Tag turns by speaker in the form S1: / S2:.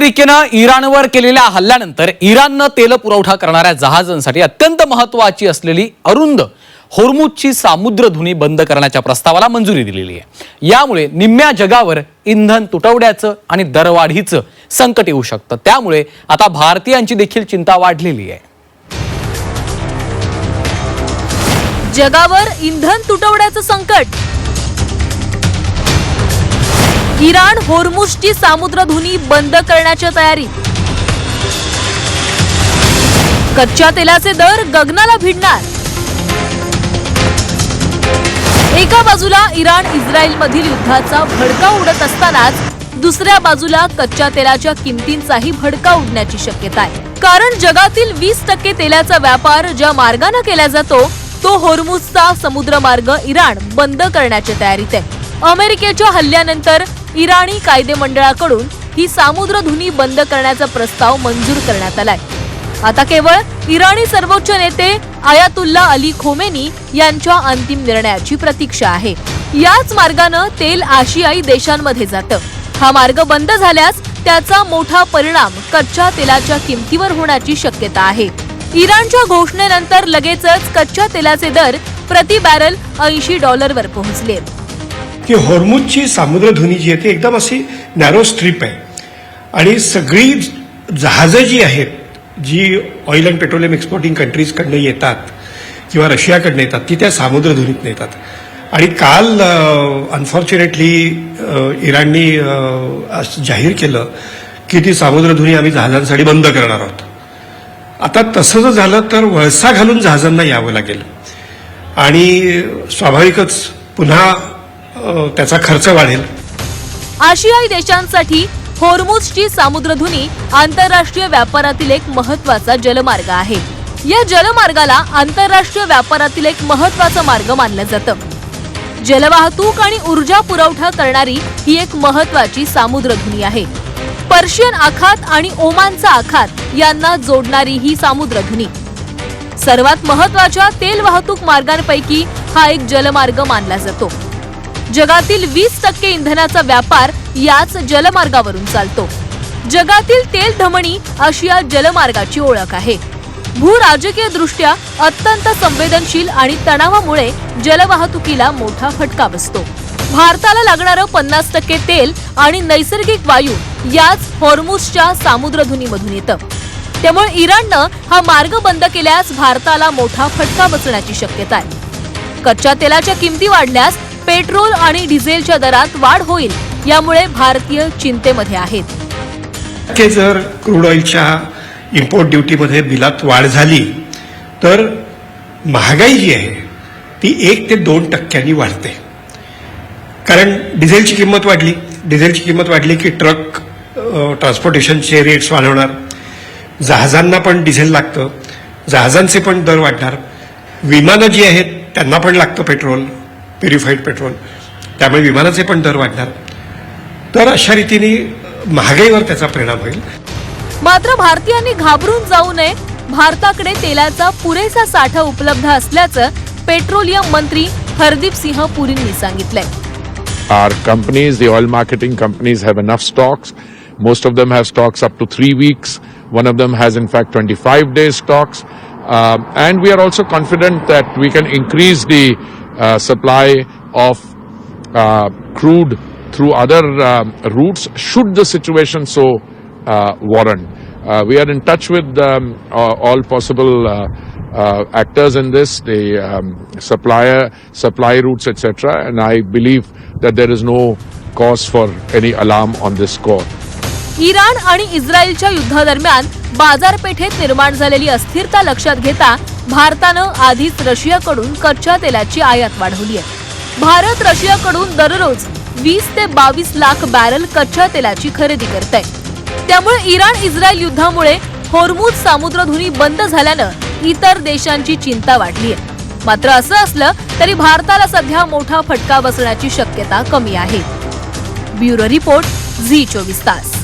S1: अमेरिकेनं इराणवर केलेल्या हल्ल्यानंतर इराणनं तेल पुरवठा करणाऱ्या जहाजांसाठी अत्यंत महत्वाची असलेली अरुंद होर्मुजची सामुद्रधुनी बंद करण्याच्या प्रस्तावाला मंजुरी दिलेली आहे. यामुळे निम्म्या जगावर इंधन तुटवड्याचं आणि दरवाढीचं संकट येऊ शकतं. त्यामुळे आता भारतीयांची देखील चिंता वाढलेली आहे.
S2: जगावर इंधन तुटवड्याचं संकट इराण होर्मुजची सामुद्रधुनी बंद करण्याच्या तयारीत कच्च्या तेलाचे दर गगनाला भिडणार. एका बाजूला इराण इस्रायल मधील युद्धाचा भडका उडत असतानाच दुसऱ्या बाजूला कच्च्या तेलाच्या किमतींचाही भडका उडण्याची शक्यता आहे. कारण जगातील वीस टक्के तेलाचा व्यापार ज्या मार्गाने केला जातो तो होर्मुजचा समुद्रमार्ग इराण बंद करण्याच्या तयारीत आहे. अमेरिकेच्या हल्ल्यानंतर इराणी कायदेमंडळाकडून ही सामुद्रधुनी बंद करण्याचा प्रस्ताव मंजूर करण्यात आलाय. आता केवळ इराणी सर्वोच्च नेते आयातुल्ला अली खोमेनी यांच्या अंतिम निर्णयाची प्रतीक्षा आहे. याच मार्गानं तेल आशियाई देशांमध्ये जातं. हा मार्ग बंद झाल्यास त्याचा मोठा परिणाम कच्च्या तेलाच्या किमतीवर होण्याची शक्यता आहे. इराणच्या घोषणेनंतर लगेचच कच्च्या तेलाचे दर प्रति बॅरल ऐंशी डॉलरवर पोहोचले.
S3: की हॉर्मुजची सामुद्रधुनी जी आहे ती एकदम अशी नॅरो स्ट्रीप आहे. आणि सगळी जहाजं जी आहेत जी ऑइल अँड पेट्रोलियम एक्सपोर्टिंग कंट्रीजकडनं येतात किंवा रशियाकडनं येतात ती त्या सामुद्रधुनीत येतात. आणि काल अनफॉर्च्युनेटली इराणनी असं जाहीर केलं की ती सामुद्रधुनी आम्ही जहाजांसाठी बंद करणार आहोत. आता तसं जर झालं तर वळसा घालून जहाजांना यावं लागेल. आणि स्वाभाविकच पुन्हा हो, त्याचा खर्च वाढेल.
S2: आशियाई देशांसाठी होर्मुजची सामुद्रधुनी आंतरराष्ट्रीय व्यापारातील एक महत्त्वाचा जलमार्ग आहे. या जलमार्गाला आंतरराष्ट्रीय व्यापारातील एक महत्त्वाचा मार्ग मानलं जातं. जलवाहतूक आणि ऊर्जा पुरवठा करणारी ही एक महत्वाची सामुद्रधुनी आहे. पर्शियन आखात आणि ओमानचा आखात यांना जोडणारी ही सामुद्रधुनी. सर्वात महत्त्वाच्या तेल वाहतूक मार्गांपैकी हा एक जलमार्ग मानला जातो. जगातील वीस टक्के इंधनाचा व्यापार याच जलमार्गावरून चालतो. जगातील तेल धमणी अशी या जलमार्गाची ओळख आहे. भू राजकीय दृष्ट्या अत्यंत संवेदनशील आणि तणावामुळे जलवाहतुकीला मोठा फटका बसतो. भारताला लागणारं पन्नास टक्के तेल आणि नैसर्गिक वायू याच हॉर्मुसच्या सामुद्रधुनीमधून येतं. त्यामुळे इराणनं हा मार्ग बंद केल्यास भारताला मोठा फटका बसण्याची शक्यता आहे. कच्च्या तेलाच्या किमती वाढल्यास पेट्रोल आणि डिझेलच्या दरात वाढ होईल यामुळे भारतीय चिंतेमध्ये आहेत.
S3: टक्के जर क्रूड ऑइलच्या इम्पोर्ट ड्युटीमध्ये बिलात वाढ झाली तर महागाई जी आहे ती एक ते दोन टक्क्यांनी वाढते. कारण डिझेलची किंमत वाढली. डिझेलची किंमत वाढली की ट्रक ट्रान्सपोर्टेशनचे रेट्स वाढवणार. जहाजांना पण डिझेल लागतं. जहाजांचे पण दर वाढणार. विमानं जी आहेत त्यांना पण लागतं पेट्रोल. प्युरिफाईड पेट्रोल त्यामुळे विमानाचे पण दर वाढणार तर अशा रीतीने महागाईवर त्याचा परिणाम होईल
S2: मात्र भारतीयांनी घाबरून जाऊ नये भारताकडे तेलाचा पुरेसा साठा उपलब्ध असल्याचं पेट्रोलियम मंत्री हरदीप सिंह पुरींनी सांगितलंय
S4: Our companies, the oil marketing companies, have enough stocks. Most of them have stocks up to three weeks. One of them has, in fact, 25 days stocks. Um, and we are also confident that we can increase the uh, supply of uh, crude through other um, routes should the situation so uh, warrant. Uh, we are in touch with um, all possible uh, uh, actors in this, the um, supplier, supply routes, etc. And I believe that there is no cause for any alarm on this score.
S2: Iran आणि इस्रायलच्या युद्धादरम्यान बाजारपेठेत निर्माण झालेली अस्थिरता लक्षात घेता भारतानं आधीच रशियाकडून कच्च्या तेलाची आयात वाढवली आहे. भारत रशियाकडून दररोज वीस ते बावीस लाख बॅरल कच्च्या तेलाची खरेदी करत आहे त्यामुळे इराण इस्रायल युद्धामुळे होर्मुज सामुद्रधुनी बंद झाल्यानं इतर देशांची चिंता वाढली आहे. मात्र असं असलं तरी भारताला सध्या मोठा फटका बसण्याची शक्यता कमी आहे. ब्युरो रिपोर्ट झी चोवीस तास.